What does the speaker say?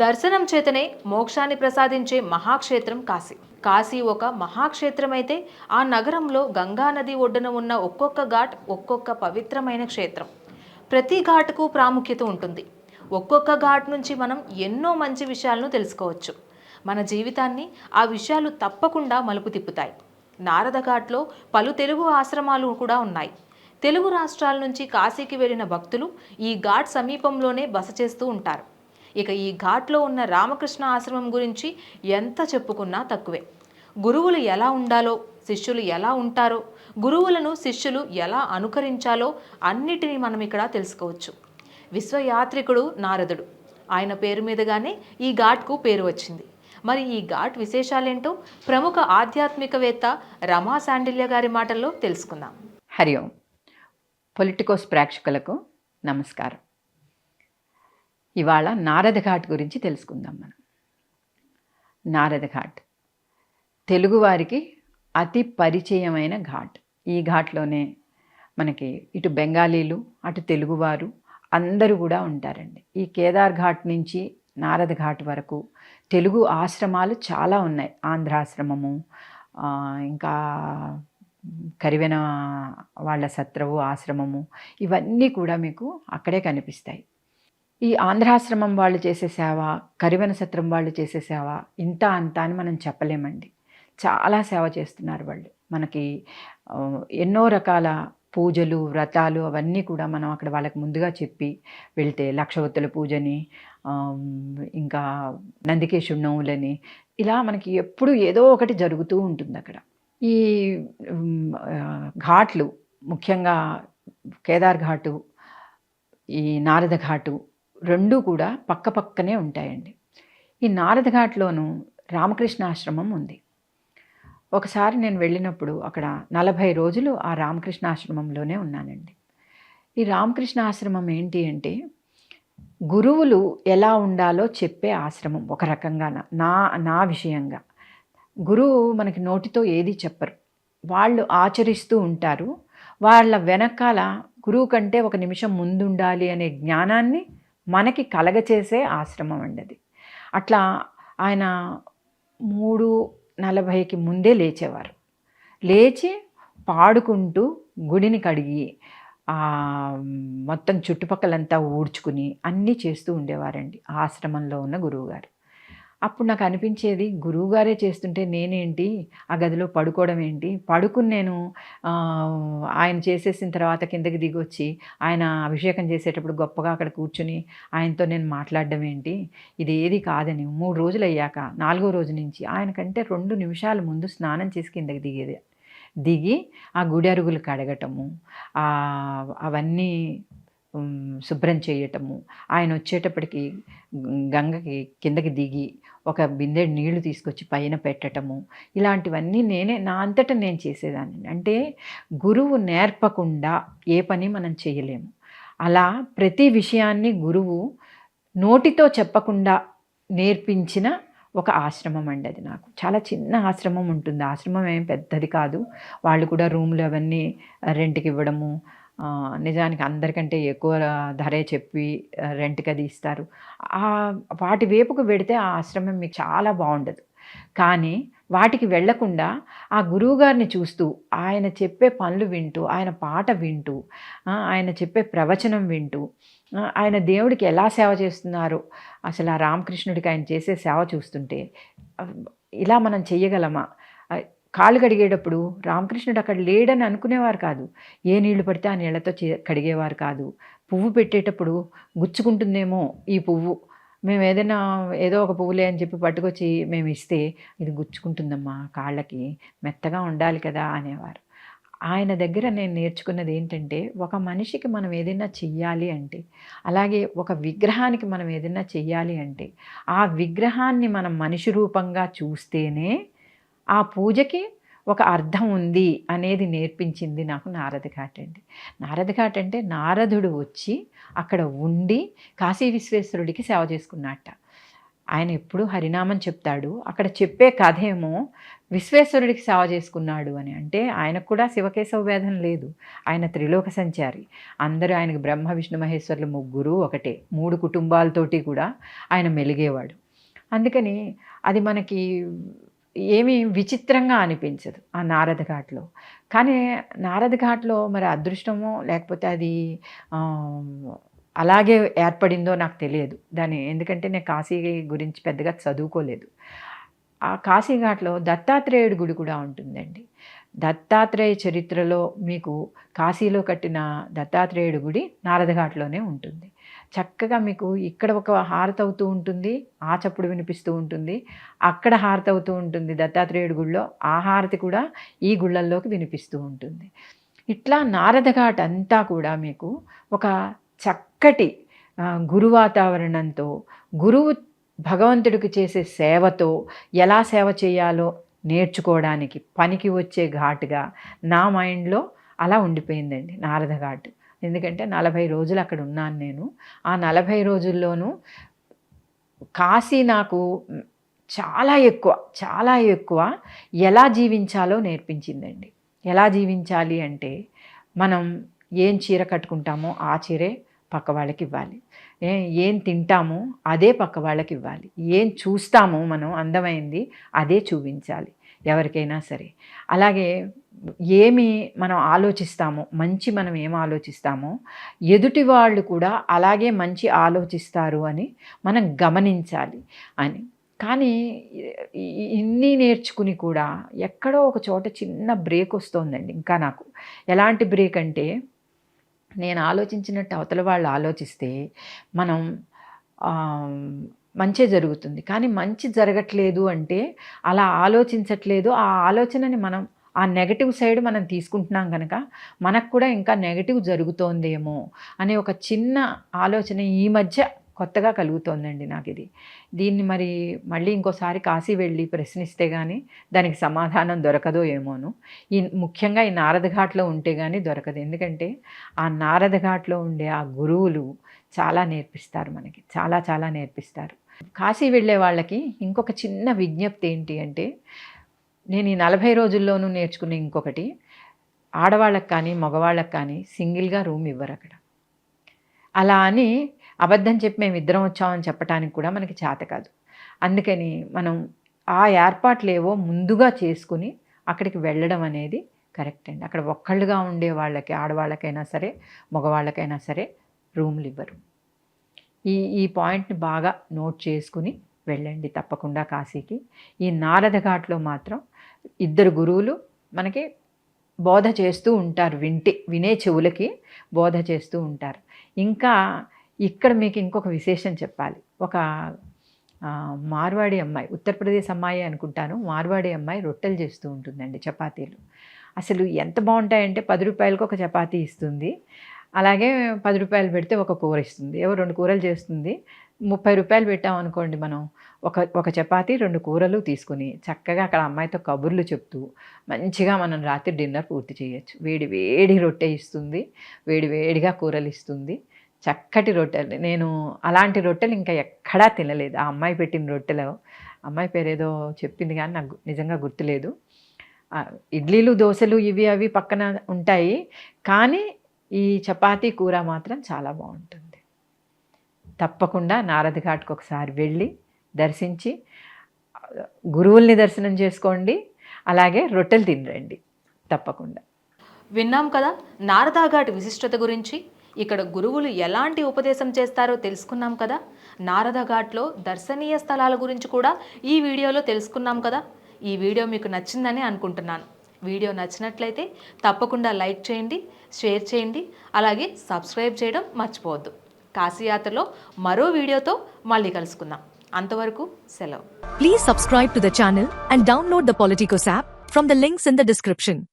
దర్శనం చేతనే మోక్షాన్ని ప్రసాదించే మహాక్షేత్రం కాశీ. కాశీ ఒక మహాక్షేత్రం అయితే ఆ నగరంలో గంగా నది ఒడ్డున ఉన్న ఒక్కొక్క ఘాట్ ఒక్కొక్క పవిత్రమైన క్షేత్రం. ప్రతి ఘాట్కు ప్రాముఖ్యత ఉంటుంది. ఒక్కొక్క ఘాట్ నుంచి మనం ఎన్నో మంచి విషయాలను తెలుసుకోవచ్చు. మన జీవితాన్ని ఆ విషయాలు తప్పకుండా మలుపు తిప్పుతాయి. నారద ఘాట్లో పలు తెలుగు ఆశ్రమాలు కూడా ఉన్నాయి. తెలుగు రాష్ట్రాల నుంచి కాశీకి వెళ్ళిన భక్తులు ఈ ఘాట్ సమీపంలోనే బస చేస్తూ ఉంటారు. ఇక ఈ ఘాట్లో ఉన్న రామకృష్ణ ఆశ్రమం గురించి ఎంత చెప్పుకున్నా తక్కువే. గురువులు ఎలా ఉండాలో శిష్యులు ఎలా ఉంటారో గురువులను శిష్యులు ఎలా అనుకరించాలో అన్నిటినీ మనం ఇక్కడ తెలుసుకోవచ్చు. విశ్వయాత్రికుడు నారదుడు. ఆయన పేరు మీదుగానే ఈ ఘాట్కు పేరు వచ్చింది. మరి ఈ ఘాట్ విశేషాలేంటో ప్రముఖ ఆధ్యాత్మికవేత్త రమా శాండిల్య గారి మాటల్లో తెలుసుకుందాం. హరి ఓం. పొలిటికోస్ ప్రేక్షకులకు నమస్కారం. ఇవాళ నారద ఘాట్ గురించి తెలుసుకుందాం మనం. నారద ఘాట్. తెలుగువారికి అతి పరిచయమైన ఘాట్. ఈ ఘాట్లోనే మనకి ఇటు బెంగాలీలు అటు తెలుగువారు అందరూ కూడా ఉంటారండి. ఈ కేదార్ ఘాట్ నుంచి నారద ఘాట్ వరకు తెలుగు ఆశ్రమాలు చాలా ఉన్నాయి. ఆంధ్రాశ్రమము ఇంకా కరివెన వాళ్ళ సత్రవు ఆశ్రమము ఇవన్నీ కూడా మీకు అక్కడే కనిపిస్తాయి. ఈ ఆంధ్రాశ్రమం వాళ్ళు చేసే సేవ కరివెన సత్రం వాళ్ళు చేసే సేవ ఇంత అంత అని మనం చెప్పలేమండి. చాలా సేవ చేస్తున్నారు వాళ్ళు. మనకి ఎన్నో రకాల పూజలు వ్రతాలు అవన్నీ కూడా మనం అక్కడ వాళ్ళకి ముందుగా చెప్పి వెళ్తే లక్షవత్తుల పూజని ఇంకా నందికేశుడి నోములని ఇలా మనకి ఎప్పుడు ఏదో ఒకటి జరుగుతూ ఉంటుంది అక్కడ. ఈ ఘాట్లు ముఖ్యంగా కేదార్ ఘాటు ఈ నారద ఘాటు రెండూ కూడా పక్క పక్కనే ఉంటాయండి. ఈ నారదఘాట్లోనూ రామకృష్ణ ఆశ్రమం ఉంది. ఒకసారి నేను వెళ్ళినప్పుడు అక్కడ నలభై రోజులు ఆ రామకృష్ణ ఆశ్రమంలోనే ఉన్నానండి. ఈ రామకృష్ణ ఆశ్రమం ఏంటి అంటే గురువులు ఎలా ఉండాలో చెప్పే ఆశ్రమం ఒక రకంగా నా- నా నా విషయంగా. గురువు మనకి నోటితో ఏది చెప్పరు. వాళ్ళు ఆచరిస్తూ ఉంటారు. వాళ్ళ వెనకాల గురువు కంటే ఒక నిమిషం ముందుండాలి అనే జ్ఞానాన్ని మనకి కలగచేసే ఆశ్రమం అండి అది. అట్లా ఆయన మూడు నలభైకి ముందే లేచేవారు. లేచి పాడుకుంటూ గుడిని కడిగి మొత్తం చుట్టుపక్కలంతా ఊడ్చుకుని అన్నీ చేస్తూ ఉండేవారండి ఆశ్రమంలో ఉన్న గురువుగారు. అప్పుడు నాకు అనిపించేది గురువుగారే చేస్తుంటే నేనేంటి? ఆ గదిలో పడుకోవడం ఏంటి? పడుకుని నేను ఆయన చేసేసిన తర్వాత కిందకి దిగొచ్చి ఆయన అభిషేకం చేసేటప్పుడు గొప్పగా అక్కడ కూర్చుని ఆయనతో నేను మాట్లాడడం ఏంటి? ఇది ఏది కాదని. మూడు రోజులు అయ్యాక నాలుగో రోజు నుంచి ఆయన కంటే రెండు నిమిషాల ముందు స్నానం చేసి కిందకి దిగేది. దిగి ఆ గుడి అరుగులు కడగటము అవన్నీ శుభ్రం చేయటము. ఆయన వచ్చేటప్పటికి గంగకి కిందకి దిగి ఒక బిందె నీళ్ళు తీసుకొచ్చి పైన పెట్టటము. ఇలాంటివన్నీ నేనే నా అంతటా నేను చేసేదాన్ని. అంటే గురువు నేర్పకుండా ఏ పని మనం చేయలేము. అలా ప్రతి విషయాన్ని గురువు నోటితో చెప్పకుండా నేర్పించిన ఒక ఆశ్రమం అండి అది నాకు. చాలా చిన్న ఆశ్రమం ఉంటుంది. ఆశ్రమం ఏం పెద్దది కాదు. వాళ్ళు కూడా రూమ్లు అవన్నీ రెంట్కి ఇవ్వడము నిజానికి అందరికంటే ఎక్కువ ధరే చెప్పి రెంట్కి అది ఇస్తారు. వాటి వైపుకు పెడితే ఆ ఆశ్రమం మీకు చాలా బాగుండదు. కానీ వాటికి వెళ్ళకుండా ఆ గురువుగారిని చూస్తూ ఆయన చెప్పే పనులు వింటూ ఆయన పాట వింటూ ఆయన చెప్పే ప్రవచనం వింటూ ఆయన దేవుడికి ఎలా సేవ చేస్తున్నారు అసలు ఆ రామకృష్ణుడికి ఆయన చేసే సేవ చూస్తుంటే ఇలా మనం చెయ్యగలమా? కాళ్ళు కడిగేటప్పుడు రామకృష్ణుడు అక్కడ లేడని అనుకునేవారు కాదు. ఏ నీళ్ళు పడితే ఆ నీళ్ళతో చే- కడిగేవారు కాదు. పువ్వు పెట్టేటప్పుడు గుచ్చుకుంటుందేమో ఈ పువ్వు. మేము ఏదైనా ఏదో ఒక పువ్వులే అని చెప్పి పట్టుకొచ్చి మేము ఇస్తే ఇది గుచ్చుకుంటుందమ్మా కాళ్ళకి మెత్తగా ఉండాలి కదా అనేవారు. ఆయన దగ్గర నేను నేర్చుకున్నది ఏంటంటే ఒక మనిషికి మనం ఏదైనా చెయ్యాలి అంటే అలాగే ఒక విగ్రహానికి మనం ఏదైనా చెయ్యాలి అంటే ఆ విగ్రహాన్ని మనం మనిషి రూపంగా చూస్తేనే ఆ పూజకి ఒక అర్థం ఉంది అనేది నేర్పించింది నాకు నారద ఘాట్ అండి. నారద ఘాట్ అంటే నారదుడు వచ్చి అక్కడ ఉండి కాశీ విశ్వేశ్వరుడికి సేవ చేసుకున్నట్ట ఆయన ఎప్పుడు హరినామం చెప్తాడు. అక్కడ చెప్పే కథ ఏమో విశ్వేశ్వరుడికి సేవ చేసుకున్నాడు అని. అంటే ఆయనకు కూడా శివకేశవ భేదం లేదు. ఆయన త్రిలోక సంచారి. అందరూ ఆయనకు బ్రహ్మ విష్ణు మహేశ్వరులు ముగ్గురు ఒకటే. మూడు కుటుంబాలతోటి కూడా ఆయన మెలిగేవాడు. అందుకని అది మనకి ఏమీ విచిత్రంగా అనిపించదు ఆ నారద ఘాట్లో. కానీ నారద ఘాట్లో మరి అదృష్టమో లేకపోతే అది అలాగే ఏర్పడిందో నాకు తెలియదు. దాని ఎందుకంటే నేను కాశీ గురించి పెద్దగా చదువుకోలేదు. ఆ కాశీఘాట్లో దత్తాత్రేయుడి గుడి కూడా ఉంటుందండి. దత్తాత్రేయ చరిత్రలో మీకు కాశీలో కట్టిన దత్తాత్రేయుడి గుడి నారదఘాట్లోనే ఉంటుంది. చక్కగా మీకు ఇక్కడ ఒక హారతి అవుతూ ఉంటుంది ఆ చప్పుడు వినిపిస్తూ ఉంటుంది అక్కడ హారతి అవుతూ ఉంటుంది దత్తాత్రేయుడి గుళ్ళో ఆ హారతి కూడా ఈ గుళ్ళల్లోకి వినిపిస్తూ ఉంటుంది. ఇట్లా నారదఘాట్ అంతా కూడా మీకు ఒక చక్కటి గురు వాతావరణంతో గురువు భగవంతుడికి చేసే సేవతో ఎలా సేవ చేయాలో నేర్చుకోవడానికి పనికి వచ్చే ఘాటుగా నా మైండ్లో అలా ఉండిపోయిందండి నారద ఘాట్. ఎందుకంటే నలభై రోజులు అక్కడ ఉన్నాను నేను. ఆ నలభై రోజుల్లోనూ కాశీ నాకు చాలా ఎక్కువ చాలా ఎక్కువ ఎలా జీవించాలో నేర్పించిందండి. ఎలా జీవించాలి అంటే మనం ఏం చీర కట్టుకుంటామో ఆ చీరే పక్క వాళ్ళకి ఇవ్వాలి. ఏ ఏం తింటామో అదే పక్క వాళ్ళకి ఇవ్వాలి. ఏం చూస్తామో మనం అందమైంది అదే చూపించాలి ఎవరికైనా సరే. అలాగే ఏమి మనం ఆలోచిస్తామో మంచి మనం ఏం ఆలోచిస్తామో ఎదుటి వాళ్ళు కూడా అలాగే మంచి ఆలోచిస్తారు అని మనం గమనించాలి అని. కానీ ఇన్ని నేర్చుకుని కూడా ఎక్కడో ఒక చోట చిన్న బ్రేక్ వస్తుందండి ఇంకా నాకు. ఎలాంటి బ్రేక్ అంటే నేను ఆలోచించినట్టు అవతల వాళ్ళు ఆలోచిస్తే మనం మంచే జరుగుతుంది. కానీ మంచి జరగట్లేదు అంటే అలా ఆలోచించట్లేదు. ఆ ఆలోచనని మనం ఆ నెగటివ్ సైడ్ మనం తీసుకుంటున్నాం కనుక మనకు కూడా ఇంకా నెగటివ్ జరుగుతోందేమో అనే ఒక చిన్న ఆలోచన ఈ మధ్య కొత్తగా కలుగుతోందండి నాకు ఇది. దీన్ని మరి మళ్ళీ ఇంకోసారి కాశీ వెళ్ళి ప్రశ్నిస్తే కానీ దానికి సమాధానం దొరకదో ఏమోను. ఈ ముఖ్యంగా ఈ నారద ఘాట్లో ఉంటే కానీ దొరకదు. ఎందుకంటే ఆ నారద ఘాట్లో ఉండే ఆ గురువులు చాలా నేర్పిస్తారు మనకి. చాలా చాలా నేర్పిస్తారు. కాశీ వెళ్ళే వాళ్ళకి ఇంకొక చిన్న విజ్ఞప్తి ఏంటి అంటే నేను ఈ నలభై రోజుల్లోనూ నేర్చుకునే ఇంకొకటి ఆడవాళ్ళకి కానీ మగవాళ్ళకి కానీ సింగిల్గా రూమ్ ఇవ్వరు అక్కడ. అలా అని అబద్ధం చెప్పి మేము ఇద్దరం వచ్చామని చెప్పడానికి కూడా మనకి చేత కాదు. అందుకని మనం ఆ ఏర్పాట్లు ఏవో ముందుగా చేసుకుని అక్కడికి వెళ్ళడం అనేది కరెక్ట్ అండి. అక్కడ ఒక్కళ్ళుగా ఉండే వాళ్ళకి ఆడవాళ్ళకైనా సరే మగవాళ్ళకైనా సరే రూమ్లు ఇవ్వరు. ఈ ఈ పాయింట్ని బాగా నోట్ చేసుకుని వెళ్ళండి తప్పకుండా కాశీకి. ఈ నారద ఘాట్లో మాత్రం ఇద్దరు గురువులు మనకి బోధ చేస్తూ ఉంటారు వింటే వినే చెవులకి బోధ చేస్తూ ఉంటారు. ఇంకా ఇక్కడ మీకు ఇంకొక విశేషం చెప్పాలి. ఒక మార్వాడి అమ్మాయి ఉత్తరప్రదేశ్ అమ్మాయి అనుకుంటాను. మార్వాడి అమ్మాయి రొట్టెలు చేస్తూ ఉంటుందండి చపాతీలు. అసలు ఎంత బాగుంటాయంటే పది రూపాయలకు ఒక చపాతీ ఇస్తుంది. అలాగే పది రూపాయలు పెడితే ఒక కూర ఇస్తుంది. ఏవో రెండు కూరలు చేస్తుంది ముప్పై రూపాయలు పెట్టామనుకోండి మనం. ఒక ఒక చపాతి రెండు కూరలు తీసుకుని చక్కగా అక్కడ అమ్మాయితో కబుర్లు చెప్తూ మంచిగా మనం రాత్రి డిన్నర్ పూర్తి చేయొచ్చు. వేడి వేడి రొట్టె ఇస్తుంది వేడి వేడిగా కూరలు ఇస్తుంది. చక్కటి రొట్టెలు. నేను అలాంటి రొట్టెలు ఇంకా ఎక్కడా తినలేదు. ఆ అమ్మాయి పెట్టిన రొట్టెలు అమ్మాయి పేరు ఏదో చెప్పింది కానీ నాకు నిజంగా గుర్తులేదు. ఇడ్లీలు దోశలు ఇవి అవి పక్కన ఉంటాయి. కానీ ఈ చపాతీ కూర మాత్రం చాలా బాగుంటుంది. తప్పకుండా నారద ఘాట్కి ఒకసారి వెళ్ళి దర్శించి గురువుల్ని దర్శనం చేసుకోండి అలాగే రొట్టెలు తినరండి తప్పకుండా. విన్నాం కదా నారదాఘాట్ విశిష్టత గురించి. ఇక్కడ గురువులు ఎలాంటి ఉపదేశం చేస్తారో తెలుసుకున్నాం కదా. నారదఘాట్లో దర్శనీయ స్థలాల గురించి కూడా ఈ వీడియోలో తెలుసుకున్నాం కదా. ఈ వీడియో మీకు నచ్చిందని అనుకుంటున్నాను. వీడియో నచ్చినట్లయితే తప్పకుండా లైక్ చేయండి షేర్ చేయండి అలాగే సబ్స్క్రైబ్ చేయడం మర్చిపోవద్దు. కాశీయాత్రలో మరో వీడియోతో మళ్ళీ కలుసుకుందాం. అంతవరకు సెలవు. Please subscribe to the and download the Politicos app from the links in the description